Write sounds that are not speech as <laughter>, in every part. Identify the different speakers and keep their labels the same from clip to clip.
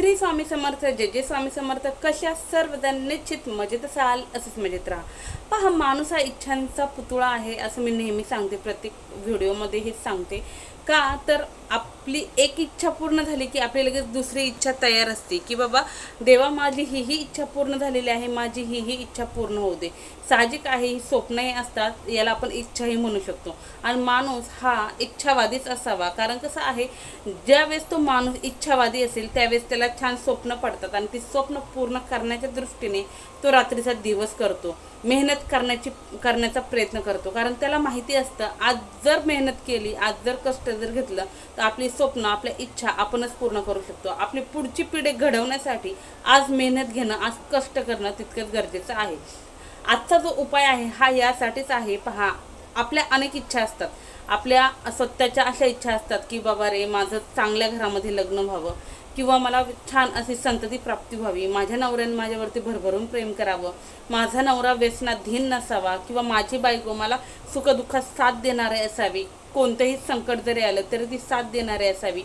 Speaker 1: श्री स्वामी समर्थ जय जय स्वामी समर्थ कशा सर्वजण निश्चित मजेत असाल असंच मजेत राहा. पहा माणूस हा इच्छांचा पुतळा आहे असं मी नेहमी सांगते प्रत्येक व्हिडिओमध्ये हेच सांगते. का तर आपली एक इच्छा पूर्ण झाली की आपली लगेच दुसरी इच्छा तयार असते की बाबा देवा माझी ही ही इच्छा पूर्ण झालेली आहे माझी ही ही इच्छा पूर्ण होऊ दे. साहजिक आहे ही स्वप्नही असतात याला आपण इच्छाही म्हणू शकतो. आणि माणूस हा इच्छावादीच असावा. कारण कसं आहे ज्यावेळेस तो माणूस इच्छावादी असेल त्यावेळेस त्याला छान स्वप्न पडतात आणि ती स्वप्न पूर्ण करण्याच्या दृष्टीने तो रात्रीचा दिवस करतो. मेहनत करण्याची करण्याचा प्रयत्न करतो. कारण त्याला माहिती असतं आज जर मेहनत केली आज जर कष्ट जर घेतलं तर आपली स्वप्न आपल्या इच्छा आपणच पूर्ण करू शकतो. आपली पुढची पिढी घडवण्यासाठी आज मेहनत घेणं आज कष्ट करणं तितकंच गरजेचं आहे. आजचा जो उपाय आहे हा यासाठीच आहे. पहा आपल्या अनेक इच्छा असतात. आपल्या स्वतःच्या अशा इच्छा असतात की बाबा रे माझं चांगल्या घरामध्ये लग्न व्हावं. किंवा मला छान अशी संतती प्राप्ती व्हावी. माझ्या नवऱ्याने माझ्यावरती भरभरून प्रेम करावं. माझा नवरा व्यसनाधीन नसावा. किंवा माझी बायको मला सुखदुःखात साथ देणारे असावी. कोणतंही संकट जरी आलं तरी ती साथ देणारी असावी.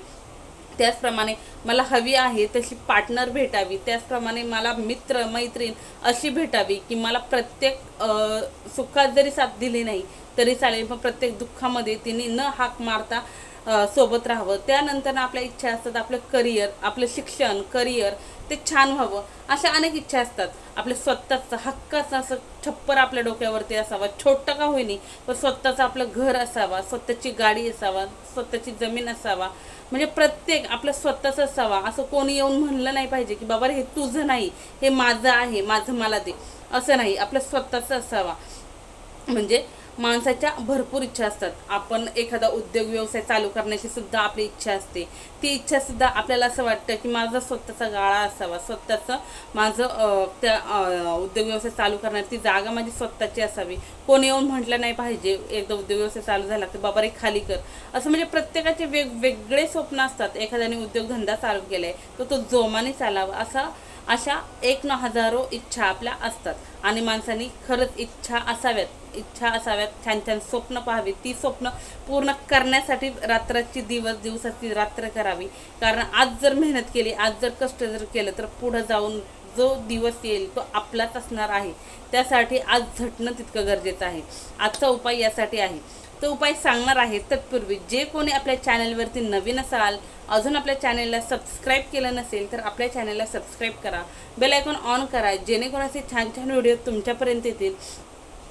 Speaker 1: त्याचप्रमाणे मला हवी आहे तशी पार्टनर भेटावी. त्याचप्रमाणे मला मित्र मैत्रीण अशी भेटावी की मला प्रत्येक सुखात जरी साथ दिली नाही तरी चालेल. पण प्रत्येक दुःखामध्ये तिने न हाक मारता सोबत राहावं. त्यानंतर आपल्या इच्छा असतात आपलं करिअर आपलं शिक्षण करिअर ते छान व्हावं. अशा अनेक इच्छा असतात. आपल्या स्वतःचं हक्काचं असं छप्पर आपल्या डोक्यावरती असावा. छोटं का होईनी पण स्वतःचं आपलं घर असावा स्वतःची गाडी असावा स्वतःची जमीन असावा. म्हणजे प्रत्येक आपलं स्वतःच असावा. असं कोणी येऊन म्हणलं नाही पाहिजे की बाबा रे, हे तुझं नाही. हे माझं आहे. माझं मला दे. असं नाही. आपलं स्वतःचं असावा. म्हणजे माणसाच्या भरपूर इच्छा असतात. आपण एखादा उद्योग व्यवसाय चालू करण्याची सुद्धा आपली इच्छा असते. ती इच्छा सुद्धा आपल्याला असं वाटतं की माझा स्वतःचा गाळा असावा. स्वतःचं माझं त्या उद्योग व्यवसाय चालू करण्याची ती जागा माझी स्वतःची असावी. कोणी येऊन म्हटलं नाही पाहिजे एकदा उद्योग व्यवसाय चालू झाला तर बाबा रे खाली कर. असं म्हणजे प्रत्येकाचे वेगवेगळे स्वप्न असतात. एखाद्याने उद्योगधंदा चालू केला आहे तर तो जोमाने चालावा. असा अशा एक ना हजारो इच्छा आपल्या असतात. आणि माणसांनी खरंच इच्छा असाव्यात. इच्छा असाव्यात. छान छान स्वप्न पाहावी. ती स्वप्न पूर्ण करण्यासाठी रात्राची दिवस दिवसाची रात्र करावी. कारण आज जर मेहनत केली आज जर कष्ट जर केलं तर पुढं जाऊन जो दिवस येईल तो आपलाच असणार आहे. त्यासाठी आज झटणं तितकं गरजेचं आहे. आजचा उपाय यासाठी आहे. तो उपाय सांगणार आहे तत्पूर्वी जे कोणी आपल्या चॅनलवरती नवीन असाल अजून आपल्या चॅनलला सबस्क्राईब केलं नसेल तर आपल्या चॅनलला सबस्क्राईब करा. बेल आयकॉन ऑन करा जेणेकरून असे छान छान व्हिडिओ तुमच्यापर्यंत येतील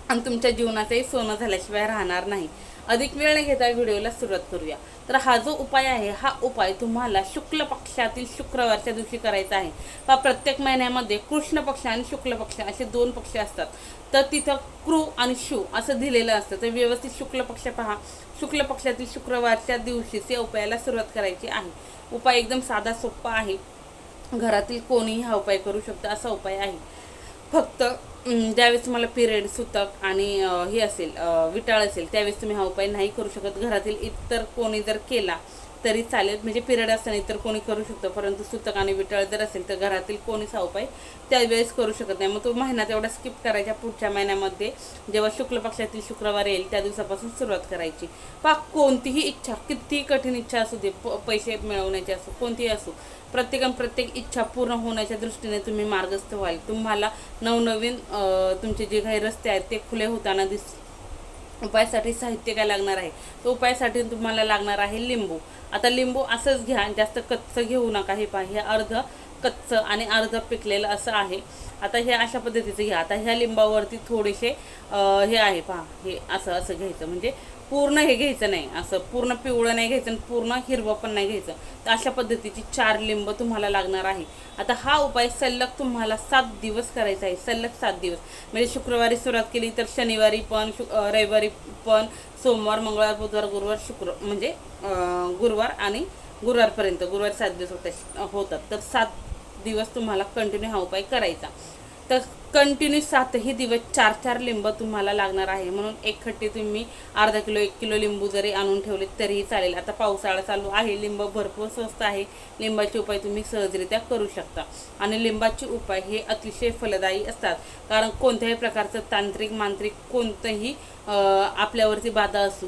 Speaker 1: आणि तुमच्या जीवनाचंही सोनं झाल्याशिवाय राहणार नाही. अधिक वेळ न घेता व्हिडिओला सुरुवात करूया. तर हा जो उपाय आहे हा उपाय तुम्हाला शुक्ल पक्षातील शुक्रवारच्या दिवशी करायचा आहे. पहा प्रत्येक महिन्यामध्ये कृष्ण पक्ष आणि शुक्ल पक्ष असे दोन पक्ष असतात. तर तिथं कृ आणि शु असं दिलेलं असतं. तर व्यवस्थित शुक्ल पक्ष पहा. शुक्ल पक्षातील शुक्रवारच्या दिवशीच या उपायाला सुरुवात करायची आहे. उपाय एकदम साधा सोपा आहे. घरातील कोणीही हा उपाय करू शकतो असा उपाय आहे. फक्त ज्यावेळेस तुम्हाला पिरियड सुतक आणि हे असेल विटाळ असेल त्यावेळेस तुम्ही हा उपाय नाही करू शकत. घरातील इतर कोणी जर केला तरी चालेल. म्हणजे पिरियड असताना इतर कोणी करू शकतो परंतु सुतक आणि विटाळ जर असेल तर घरातील कोणीच हा उपाय त्यावेळेस करू शकत नाही. मग तो महिना तेवढा स्किप करायचा पुढच्या महिन्यामध्ये. जेव्हा शुक्ल पक्षातील शुक्रवार येईल त्या दिवसापासून सुरुवात करायची. पा कोणतीही इच्छा कितीही कठीण इच्छा असू दे प- पैसे मिळवण्याची असो कोणतीही असो प्रत्येकान प्रत्येक इच्छा पूर्ण होण्याच्या दृष्टीने तुम्ही मार्गस्थ व्हाल. तुम्हाला नवनवीन तुमचे जे काही रस्ते आहेत ते खुले होताना दिस उपायासाठी साहित्य काय लागणार आहे? तर उपायासाठी तुम्हाला लागणार आहे लिंबू. आता लिंबू असंच घ्या जास्त कच्चं घेऊ नका हे पहा. हे अर्ध कच्चं आणि अर्ध पिकलेलं असं आहे. आता हे अशा पद्धतीचं घ्या. आता ह्या लिंबावरती थोडेसे हे आहे पहा. हे असं असं घ्यायचं. म्हणजे पूर्ण हे घ्यायचं नाही. असं पूर्ण पिवळं नाही घ्यायचं आणि पूर्ण हिरवं पण नाही घ्यायचं. तर अशा पद्धतीची चार लिंब तुम्हाला लागणार आहे. आता हा उपाय सलग तुम्हाला सात दिवस करायचा आहे. सलग सात दिवस. म्हणजे शुक्रवारी सुरुवात केली तर शनिवारी पण शु रविवारी पण सोमवार मंगळवार बुधवार गुरुवार शुक्र म्हणजे गुरुवार आणि गुरुवारपर्यंत. गुरुवारी सात दिवस होतात होतात. तर सात दिवस तुम्हाला कंटिन्यू हा उपाय करायचा. तर कंटिन्यू सातही दिवस चार चार लिंब तुम्हाला लागणार आहे. म्हणून एक खट्टी तुम्ही अर्धा किलो एक किलो लिंबू जरी आणून ठेवले तरीही चालेल. आता पावसाळा चालू आहे लिंब भरपूर स्वस्त आहे. लिंबाचे उपाय तुम्ही सहजरित्या करू शकता. आणि लिंबाचे उपाय हे अतिशय फलदायी असतात. कारण कोणत्याही प्रकारचं तांत्रिक मांत्रिक कोणतंही आपल्यावरती बाधा असू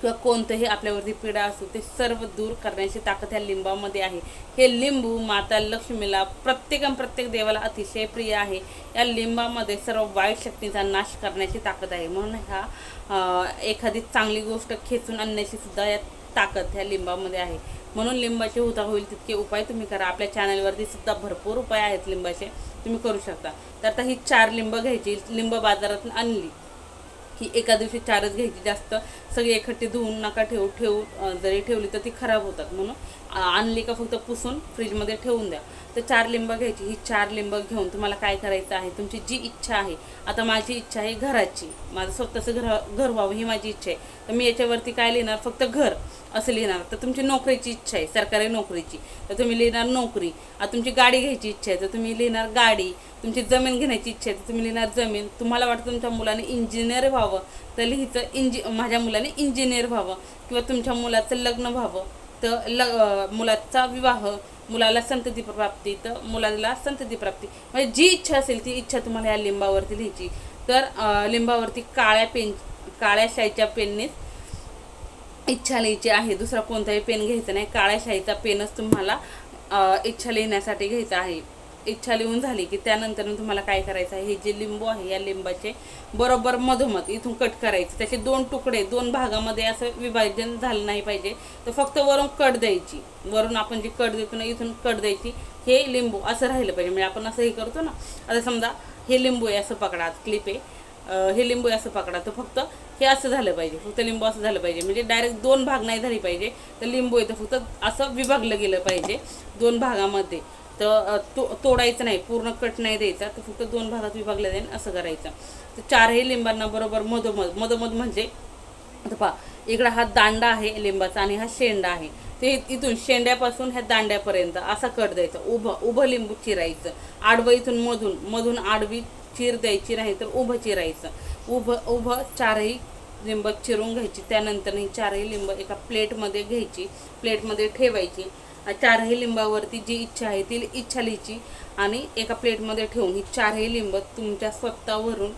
Speaker 1: किंवा कोणतंही आपल्यावरती पीडा असो ते सर्व दूर करण्याची ताकद ह्या लिंबामध्ये आहे. हे लिंबू माता लक्ष्मीला प्रत्येक प्रत्येक देवाला अतिशय प्रिय आहे. या लिंबामध्ये सर्व वाईट शक्तींचा नाश करण्याची ताकद आहे. म्हणून ह्या एखादी चांगली गोष्ट खेचून आणण्याची सुद्धा या ताकद ह्या लिंबामध्ये आहे. म्हणून लिंबाचे होता होईल तितके उपाय तुम्ही करा. आपल्या चॅनलवरती सुद्धा भरपूर उपाय आहेत लिंबाचे. तुम्ही करू शकता. तर आता ही चार लिंब घ्यायची. लिंब बाजारातून आणली. की एका दिवशी चारच घ्यायची. जास्त सगळी एकट्टी धुवून नका ठेवू ठेवू जरी ठेवली तर ती खराब होतात म्हणून. आणली का फक्त पुसून फ्रीजमध्ये ठेवून द्या. तर चार लिंब घ्यायची. ही चार लिंब घेऊन तुम्हाला काय करायचं आहे? तुमची जी इच्छा आहे. आता माझी इच्छा आहे घराची. माझं स्वतःचं घर घर व्हावं ही माझी इच्छा आहे. तर मी याच्यावरती काय लिहिणार? फक्त घर असं लिहिणार. तर तुमची नोकरीची इच्छा आहे. सरकारी नोकरीची. तर तुम्ही लिहिणार नोकरी. आता तुमची गाडी घ्यायची इच्छा आहे. तर तुम्ही लिहिणार गाडी. तुमची जमीन घेण्याची इच्छा आहे. तर तुम्ही लिहिणार जमीन. तुम्हाला वाटतं तुमच्या मुलाने इंजिनियर व्हावं तर लिहिचं इंजि माझ्या मुलाने इंजिनियर व्हावं किंवा तुमच्या मुलाचं लग्न व्हावं. तर ल मुलाचा विवाह मुलाला संतती प्राप्ती तर मुलाला संतती प्राप्ती म्हणजे जी इच्छा असेल ती इच्छा तुम्हाला या लिंबावरती लिहायची. तर लिंबावरती काळ्या पेन काळ्या शाईच्या पेननेच इच्छा लिहायची आहे. दुसरा कोणताही पेन घ्यायचा नाही. काळ्या शाईचा पेनच तुम्हाला इच्छा लिहिण्यासाठी घ्यायचा आहे. इच्छा लिहून झाली की त्यानंतर तुम्हाला काय करायचं आहे? हे जे लिंबू आहे या लिंबाचे बरोबर मधोमध इथून कट करायचे. त्याचे दोन तुकडे दोन भागामध्ये असं विभाजन झालं नाही पाहिजे. तर फक्त वरून कट द्यायची. वरून आपण जी कट देतो ना इथून कट द्यायची. हे लिंबू असं राहिलं पाहिजे. म्हणजे आपण असं हे करतो ना आता समजा हे लिंबू आहे असं पकडा क्लिप आहे. हे लिंबू आहे असं पकडा. तर फक्त हे असं झालं पाहिजे. फक्त लिंबू असं झालं पाहिजे. म्हणजे डायरेक्ट दोन भाग नाही झाली पाहिजे. तर लिंबू आहे तर फक्त असं विभागलं गेलं पाहिजे दोन भागामध्ये. तर तो तोडायचं नाही पूर्ण कट नाही द्यायचा तर फक्त दोन भागात विभागला जाईल असं करायचं. तर चारही लिंबांना बरोबर मधोमध मधोमध म्हणजे आता पहा इकडं हा दांडा आहे लिंबाचा आणि हा शेंडा आहे. ते इथून शेंड्यापासून ह्या दांड्यापर्यंत असा कट द्यायचा. उभं उभं लिंबू चिरायचं. आडवं इथून मधून मधून आडवी चीर द्यायची नाही तर उभं चिरायचं. उभं उभं चारही लिंब चिरून घ्यायची. त्यानंतर ही चारही लिंब एका प्लेटमध्ये घ्यायची. प्लेटमध्ये ठेवायची. चारही लिंबावरती जी इच्छा आहे ती इच्छा लिहायची आणि एका प्लेटमध्ये ठेवून ही चारही लिंब तुमच्या स्वतःवरून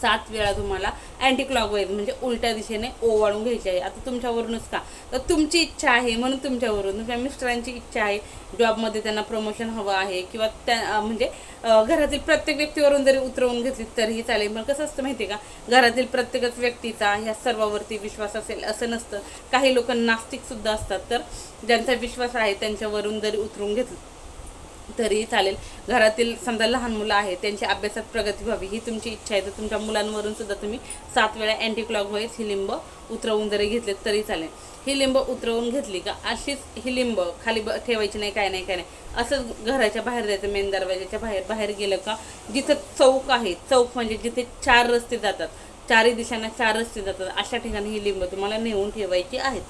Speaker 1: सात वेळा तुम्हाला अँटी क्लॉकवाईज म्हणजे उलट्या दिशेने ओवाळून घ्यायची आहे. आता तुमच्यावरूनच का? तर तुमची इच्छा आहे म्हणून तुमच्यावरून. तुमच्या मिस्टरांची इच्छा आहे. जॉबमध्ये त्यांना प्रमोशन हवं आहे किंवा त्या म्हणजे घरातील प्रत्येक व्यक्तीवरून जरी उतरवून घेतली तरीही चालेल. पण कसं असतं माहिती आहे का? घरातील प्रत्येकच व्यक्तीचा ह्या सर्वावरती विश्वास असेल असं नसतं. काही लोक नास्तिकसुद्धा असतात. तर ज्यांचा विश्वास आहे त्यांच्यावरून जरी उतरून घेतलं तरीही चालेल. घरातील समजा लहान मुलं आहेत त्यांची अभ्यासात प्रगती व्हावी ही तुमची इच्छा आहे. तर तुमच्या मुलांवरून सुद्धा तुम्ही सात वेळा अँटी क्लॉक वाईज ही लिंब उतरवून जरी घेतले तरी चालेल. ही लिंब उतरवून घेतली का अशीच ही लिंब खाली ब ठेवायची नाही काय नाही काय नाही. असंच घराच्या बाहेर जायचं मेन दरवाजाच्या बाहेर बाहेर गेलं का जिथं चौक आहे चौक म्हणजे जिथे चार रस्ते जातात. चारही दिशांना चार रस्ते जातात. अशा ठिकाणी ही लिंब तुम्हाला नेऊन ठेवायची आहेत.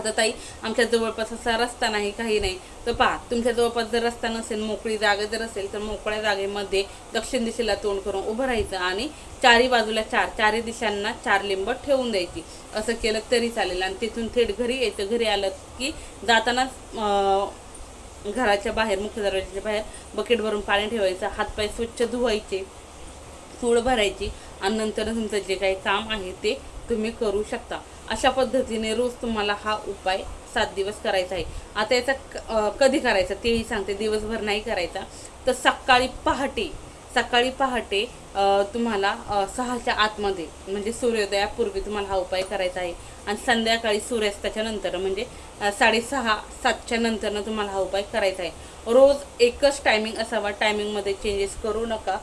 Speaker 1: आता ताई आमच्या जवळपास असा रस्ता नाही काही नाही. तर पहा तुमच्या जवळपास जर रस्ता नसेल मोकळी जागा जर असेल तर मोकळ्या जागेमध्ये दक्षिण दिशेला तोंड करून उभं राहायचं आणि चारी बाजूला चार चारही दिशांना चार लिंब ठेवून द्यायची. असं केलं तरी चालेल. आणि तिथून थेट घरी यायचं. घरी आलं की जातानाच घराच्या बाहेर मुख्य दरवाजाच्या बाहेर बकेट भरून पाणी ठेवायचं. हातपाय स्वच्छ धुवायचे सूळ भरायची. आणि नंतर तुमचं जे काही काम आहे ते तुम्ही करू शकता. अशा पद्धतीने रोज तुम्हाला हा उपाय सात दिवस करायचा आहे. आता याचा कधी करायचा? तेही सांगते. दिवसभर नाही करायचा. तर सकाळी पहाटे सकाळी पहाटे तुम्हाला सहाच्या आतमध्ये म्हणजे सूर्योदयापूर्वी तुम्हाला हा उपाय करायचा आहे. आणि संध्याकाळी सूर्यास्ताच्या नंतर म्हणजे साडेसहा सातच्या नंतरनं तुम्हाला हा उपाय करायचा आहे. रोज एकच टायमिंग असावा. टायमिंगमध्ये चेंजेस करू नका.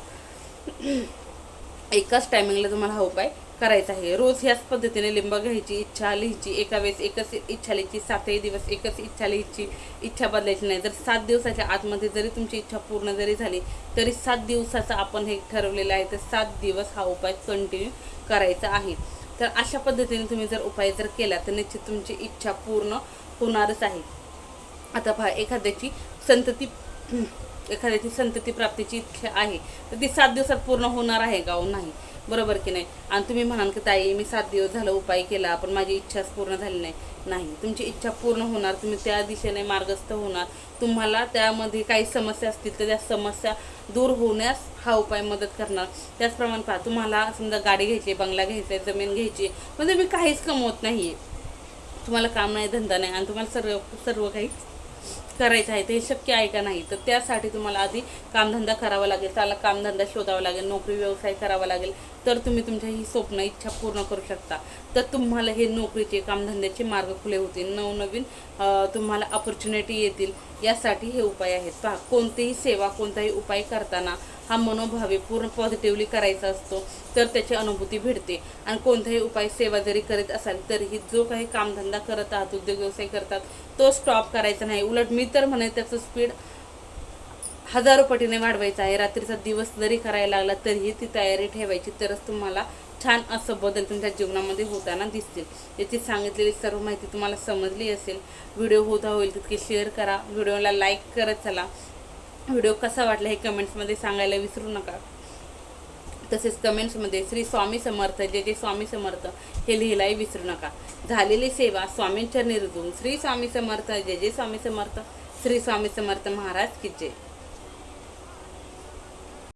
Speaker 1: <clears throat> एकाच टायमिंगला तुम्हाला हा उपाय करायचं आहे. रोज ह्याच पद्धतीने लिंब घ्यायची इच्छा लिहायची. एका वेळेस एकच इच्छा लिहायची सातही दिवस एकच इच्छा लिहायची. इच्छा बदलायची नाही. जर सात दिवसाच्या आतमध्ये जरी तुमची इच्छा पूर्ण जरी झाली तरी सात दिवसाचं आपण हे ठरवलेलं आहे. तर सात दिवस हा उपाय कंटिन्यू करायचा आहे. तर अशा पद्धतीने तुम्ही जर उपाय जर केला तर निश्चित तुमची इच्छा पूर्ण होणारच आहे. आता पहा एखाद्याची संतती एखाद्याची संतती प्राप्तीची इच्छा आहे. तर ती सात दिवसात पूर्ण होणार आहे का हो? नाही. बरोबर की नाही? आणि तुम्ही म्हणाल की ताई मी सात दिवस झालं उपाय केला पण माझी इच्छाच पूर्ण झाली नाही. नाही तुमची इच्छा पूर्ण होणार तुम्ही त्या दिशेने मार्गस्थ होणार. तुम्हाला त्यामध्ये काही समस्या असतील तर त्या समस्या दूर होण्यास हा उपाय मदत करणार. त्याचप्रमाणे पहा तुम्हाला समजा गाडी घ्यायची आहे, बंगला घ्यायचा आहे जमीन घ्यायची पण तुम्ही काहीच कमवत नाही तुम्हाला काम नाही धंदा नाही आणि तुम्हाला सर्व सर्व काही करायचं आहे ते शक्य आहे का नाही? तर त्यासाठी तुम्हाला आधी कामधंदा करावा लागेल त्याला कामधंदा शोधावा लागेल नोकरी व्यवसाय करावा लागेल तर तुम्ही तुमच्या ही स्वप्न इच्छा पूर्ण करू शकता. तर तुम्हाला हे नोकरीचे कामधंद्याचे मार्ग खुले होतील नवनवीन तुम्हाला अपॉर्च्युनिटी येतील. यासाठी हे उपाय आहेत. पहा कोणतीही सेवा कोणताही उपाय करताना हा मनोभावे पूर्ण पॉझिटिव्हली करायचा असतो तर त्याची अनुभूती भेटते. आणि कोणताही उपाय सेवा जरी करीत असाल तरीही जो काही कामधंदा करत आहात उद्योग व्यवसाय करतात तो स्टॉप करायचा नाही. उलट मी तर म्हणे त्याचं स्पीड हजारो पटीने वाढवायचा आहे. रात्रीचा दिवस जरी करायला लागला तरीही ती तयारी ठेवायची. तरच तुम्हाला छान असं बदल तुमच्या जीवनामध्ये होताना दिसतील. याची सांगितलेली सर्व माहिती तुम्हाला समजली असेल. व्हिडिओ होता होईल तितके शेअर करा. व्हिडिओला लाईक करत चला. व्हिडिओ कसा वाटला हे कमेंट्समध्ये सांगायला विसरू नका. तसेच कमेंट्समध्ये श्री स्वामी समर्थ जे जे स्वामी समर्थ हे लिहिलाही विसरू नका. झालेली सेवा स्वामींच्या निर्जून श्री स्वामी समर्थ जे जे स्वामी समर्थ श्री स्वामी समर्थ महाराज की जय.